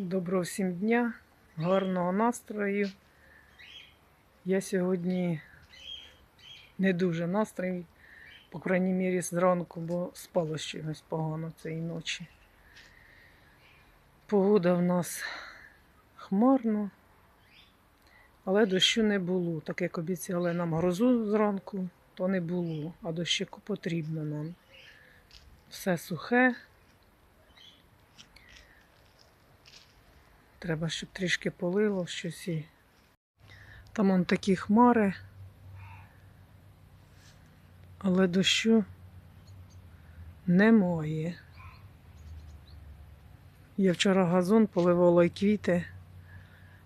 Доброго всім дня, гарного настрою. Я сьогодні не дуже настрій, по крайній мірі зранку, бо спало чогось погано цієї ночі. Погода в нас хмарно, але дощу не було. Так як обіцяли нам грозу зранку, то не було, а дощику потрібно нам. Все сухе. Треба, щоб трішки полило щось і. Там он такі хмари. Але дощу немає. Я вчора газон поливала і квіти.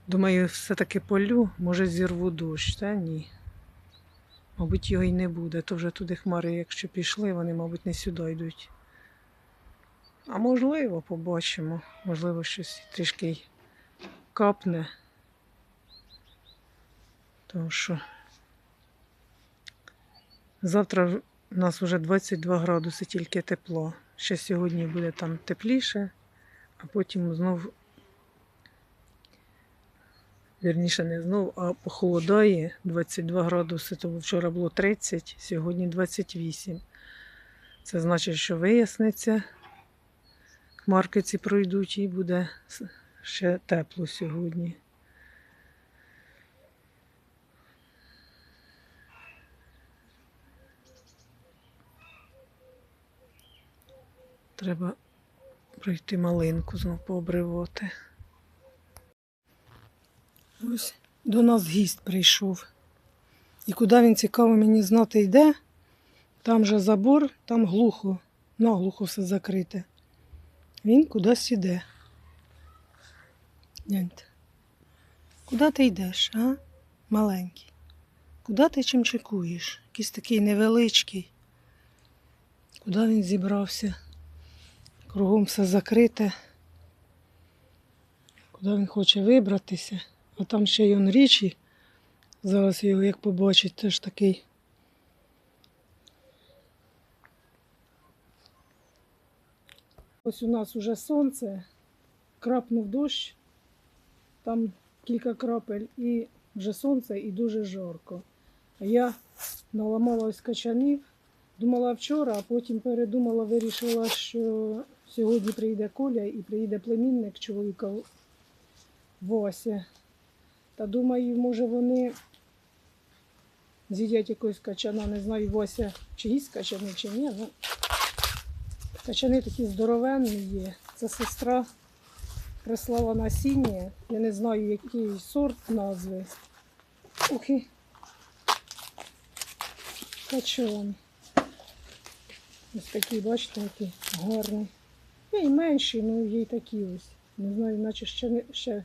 Думаю, все-таки полю, може зірву дощ, та ні. Мабуть, його й не буде. То вже туди хмари, якщо пішли, вони, мабуть, не сюди йдуть. А можливо, побачимо. Можливо, щось трішки капне. Тому що завтра у нас вже 22 градуси тільки тепло. Ще сьогодні буде там тепліше, а потім знов, вірніше, не знов, а похолодає 22 градуси, тому вчора було 30, сьогодні 28. Це значить, що виясниться, хмарки ці пройдуть і буде ще тепло сьогодні. Треба пройти малинку знов пообривати. Ось до нас гість прийшов. І куди він цікаво мені знати йде, там же забор, там глухо, наглухо все закрите. Він кудись іде. Гляньте. Куди ти йдеш, а? Маленький. Куди ти чим чекуєш? Якийсь такий невеличкий. Куди він зібрався? Кругом все закрите. Куди він хоче вибратися? А там ще й он річі. Зараз його, як побачить, теж такий. Ось у нас уже сонце, крапнув дощ, там кілька крапель, і вже сонце і дуже жарко. Я наламала ось качанів, думала вчора, а потім передумала, вирішила, що сьогодні прийде Коля і приїде племінник чоловіка Вася. Та думаю, може вони з'їдять якогось качана, не знаю, Вася чи їсть качани, чи ні. Ну, качани такі здоровенні є. Це сестра прислала насіння. Я не знаю, який сорт назви. Ух і качан. Ось такі, бачите, які гарні. Є і менші, ну є й такі ось. Не знаю, наче ще не ще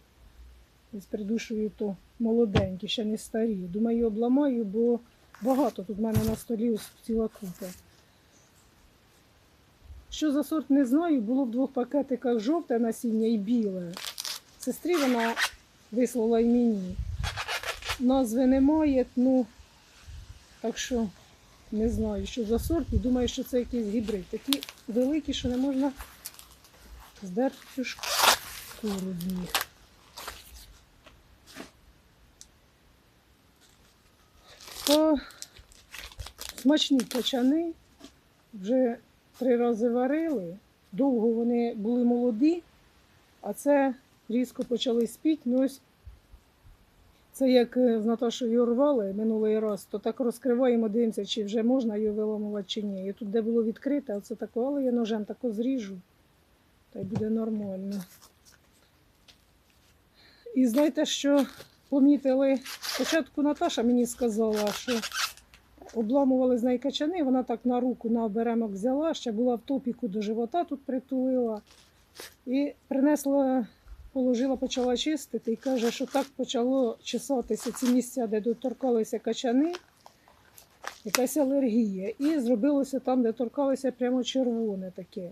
з придушою, то молоденькі, ще не старі. Думаю, обламаю, бо багато тут в мене на столі ось ціла купа. Що за сорт не знаю, було в двох пакетиках жовте насіння і біле. Сестрі вона вислала й мені. Назви немає, ну так що не знаю, що за сорт, і думаю, що це якийсь гібрид. Такі великі, що не можна здерти шкуру з них. То смачні качани вже три рази варили. Довго вони були молоді, а це різко почали спіти. Ну ось це як е, з Наташою рвали минулий раз, то так розкриваємо, дивимося, чи вже можна його виламувати, чи ні. І тут, де було відкрите, оце таке, але я ножем тако зріжу, та й буде нормально. І знаєте, що помітили? Спочатку Наташа мені сказала, що обламували з неї качани, вона так на руку на оберемок взяла, ще була в топіку до живота тут притулила. І принесла, положила, почала чистити і каже, що так почало чесатися ці місця, де доторкалися качани, якась алергія. І зробилося там, де торкалося прямо червоне таке.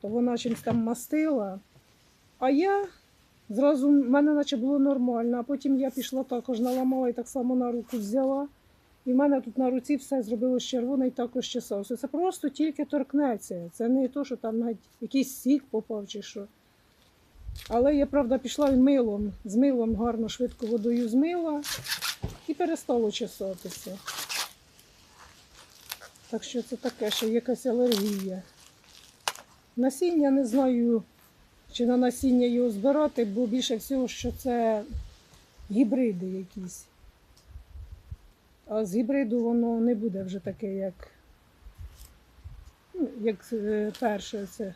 То вона чимось там мастила. А я зразу в мене наче було нормально, а потім я пішла також наламала і так само на руку взяла. І в мене тут на руці все зробилось червоне і також чесався. Це просто тільки торкнеться. Це не то, що там навіть якийсь сік попав чи що. Але я, правда, пішла милом. З милом гарно швидко водою змила і перестало чесатися. Так що це таке, що якась алергія. Насіння не знаю, чи на насіння його збирати, бо більше всього, що це гібриди якісь. А з гібриду воно не буде вже таке, як, ну, як е, перше це.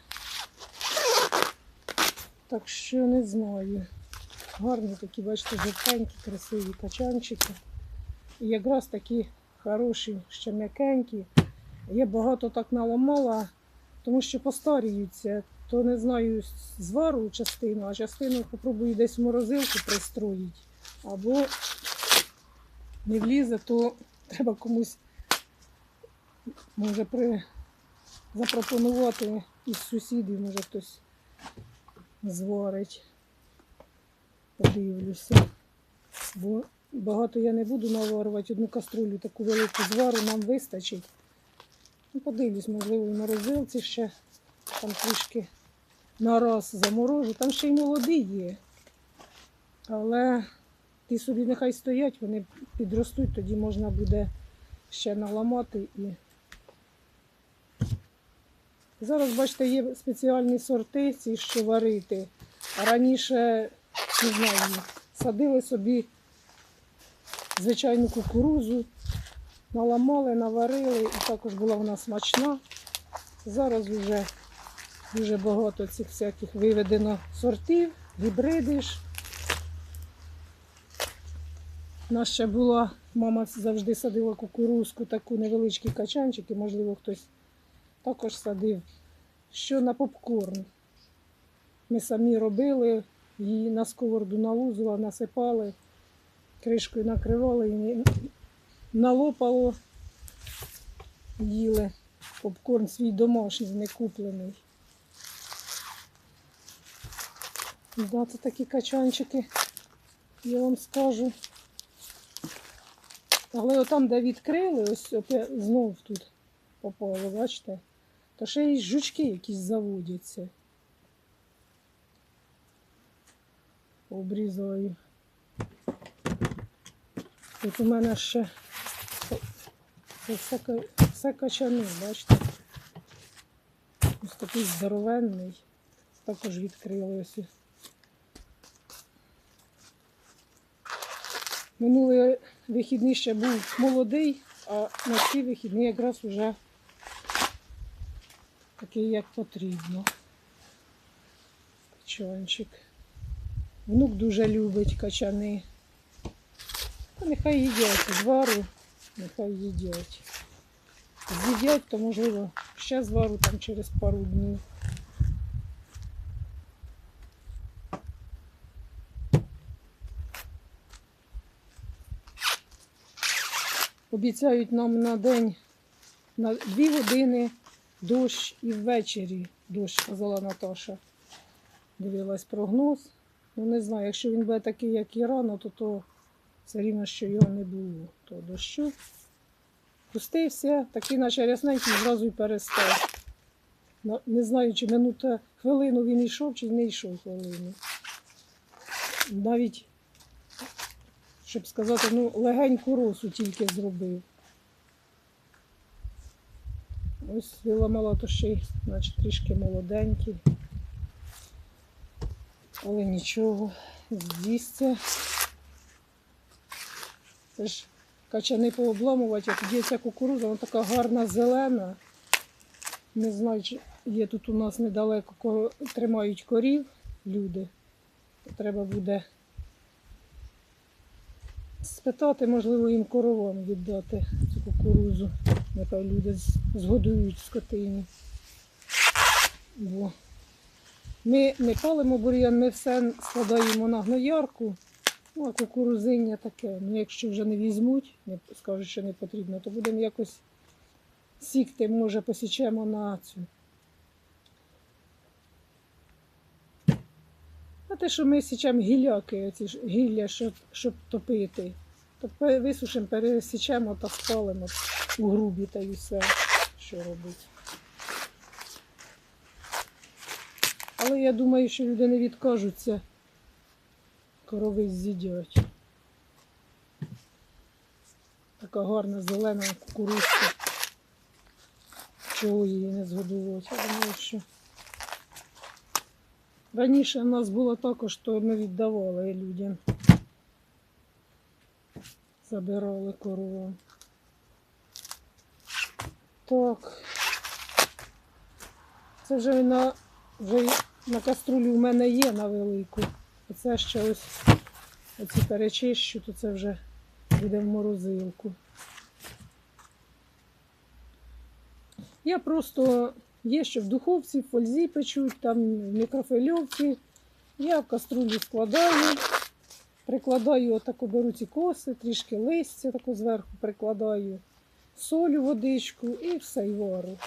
Так що не знаю. Гарні такі, бачите, жовтенькі, красиві качанчики. І якраз такі хороші, ще м'якенькі. Я багато так наламала, тому що постаріються. То не знаю, звару частину, а частину попробую десь в морозилку пристроїть. Або не влізе, то треба комусь може при... запропонувати із сусідів, може хтось зварить. Подивлюся. Бо багато я не буду наварувати одну каструлю, таку велику звару нам вистачить. Ну, подивлюсь, можливо, в морозилці ще там трішки на раз заморожу. Там ще й молоді є. Але ті собі нехай стоять, вони підростуть, тоді можна буде ще наламати і. Зараз, бачите, є спеціальні сорти, ці, що варити. А раніше, не знаю, садили собі звичайну кукурузу, наламали, наварили, і також була вона смачна. Зараз вже дуже багато цих всяких виведено сортів, гібриди ж. У нас ще була, мама завжди садила кукурузку, таку невеличкі качанчики, можливо, хтось також садив. Що на попкорн. Ми самі робили, її на сковороду налузила, насипали, кришкою накривали і налопало, їли. Попкорн свій домашній, не куплений. Да, це такі качанчики, я вам скажу. Але отам, де відкрили, ось знов тут попало, бачите? То ще й жучки якісь заводяться. Обрізаю. Тут у мене ще все, все качани, бачите? Ось такий здоровенний. Також відкрили ось. Минулий вихідний ще був молодий, а на ці вихідні якраз вже такий, як потрібно. Качанчик. Внук дуже любить качани. Та нехай їдять звару, нехай їдять. З'їдять, то можливо ще звару там через пару днів. Обіцяють нам на день на дві години дощ і ввечері дощ, казала Наташа. Дивилась прогноз. Ну не знаю, якщо він буде такий, як і рано, то, то все рівно, що його не було. То дощу. Пустився, такий наче рясненький, зразу й перестав. Не знаю, чи минута хвилину він йшов, чи не йшов хвилину. Навіть, щоб сказати, ну, легеньку росу тільки зробив. Ось виламала то значить, трішки молоденький. Але нічого, з'їсться. Це ж качани пообламувати, а тоді ця кукуруза, вона така гарна зелена. Не знаю, чи є тут у нас недалеко ко- тримають корів люди. Треба буде спитати, можливо, їм коровам віддати цю кукурузу. Нехай люди згодують скотині. Бо ми не палимо бур'ян, ми все складаємо на гноярку. Ну, а кукурузиння таке. Ну, якщо вже не візьмуть, не скажуть, що не потрібно, то будемо якось сікти, може, посічемо на цю. А те, що ми січемо гілляки, оці гілля, щоб, щоб топити, то висушимо, пересічемо та спалимо у грубі та й все, що робить. Але я думаю, що люди не відкажуться. Корови з'їдять. Така гарна зелена кукурузка. Чого її не згодувати? Я думаю, що. Раніше в нас було також, то ми віддавали людям. Забирали корову. Так. Це вже на, вже на каструлі у мене є на велику. Оце ще ось оці перечищу, то це вже буде в морозилку. Я просто є, що в духовці, в фользі печуть, там в мікрофильовці. Я в каструлю складаю, прикладаю, отако беру ці коси, трішки листя тако зверху прикладаю, солю, водичку і все й вару.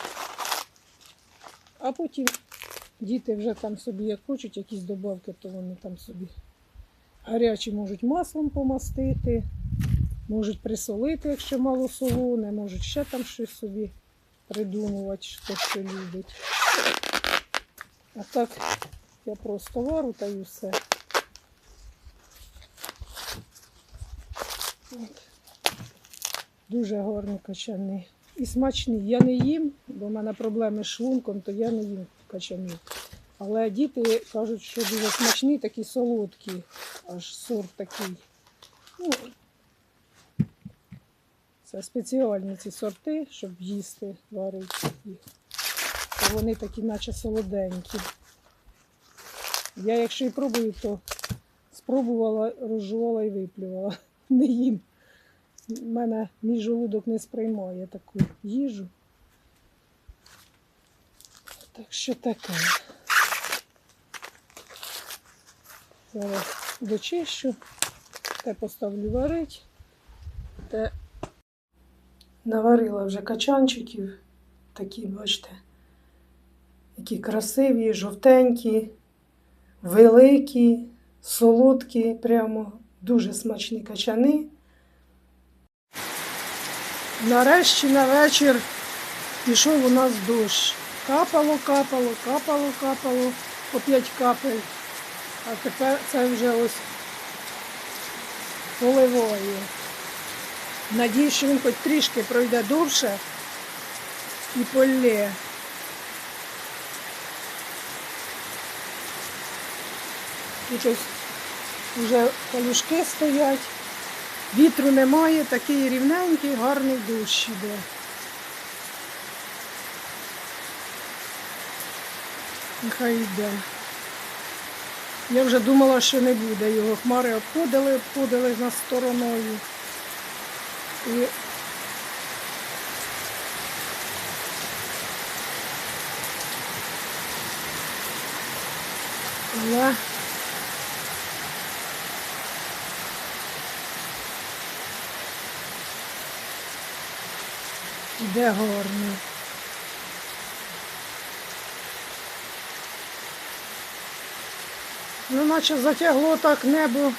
А потім діти вже там собі, як хочуть якісь добавки, то вони там собі гарячі можуть маслом помастити, можуть присолити, якщо мало солоне, можуть ще там щось собі придумувати, що любить. А так я просто вару та й все. От. Дуже гарний качани. І смачний. Я не їм, бо в мене проблеми з шлунком, то я не їм качанів. Але діти кажуть, що дуже смачний, такий солодкий, аж сорт такий. Ну, це спеціальні ці сорти, щоб їсти, варити їх. То вони такі, наче солоденькі. Я якщо і пробую, то спробувала, розжувала і виплювала. Не їм. У мене мій желудок не сприймає таку їжу. Так що таке. Зараз дочищу, те поставлю варить, те наварила вже качанчиків, такі, бачите, які красиві, жовтенькі, великі, солодкі, прямо дуже смачні качани. Нарешті на вечір пішов у нас дощ. Капало, капало, капало, капало, по п'ять капель. А тепер це вже ось поливає. Надіюсь, що він хоч трішки пройде довше і полє. Тут ось вже калюшки стоять, вітру немає, такий рівненький, гарний дощ іде. Нехай йде. Я вже думала, що не буде його. Хмари обходили, обходили нас стороною. І Але іде гарно. Ну, наче затягло так небо,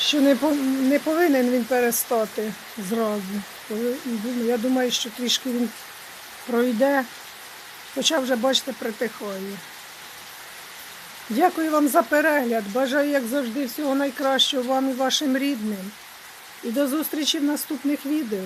що не, не повинен він перестати зразу. Я думаю, що трішки він пройде, хоча вже, бачите, притихає. Дякую вам за перегляд. Бажаю, як завжди, всього найкращого вам і вашим рідним. І до зустрічі в наступних відео.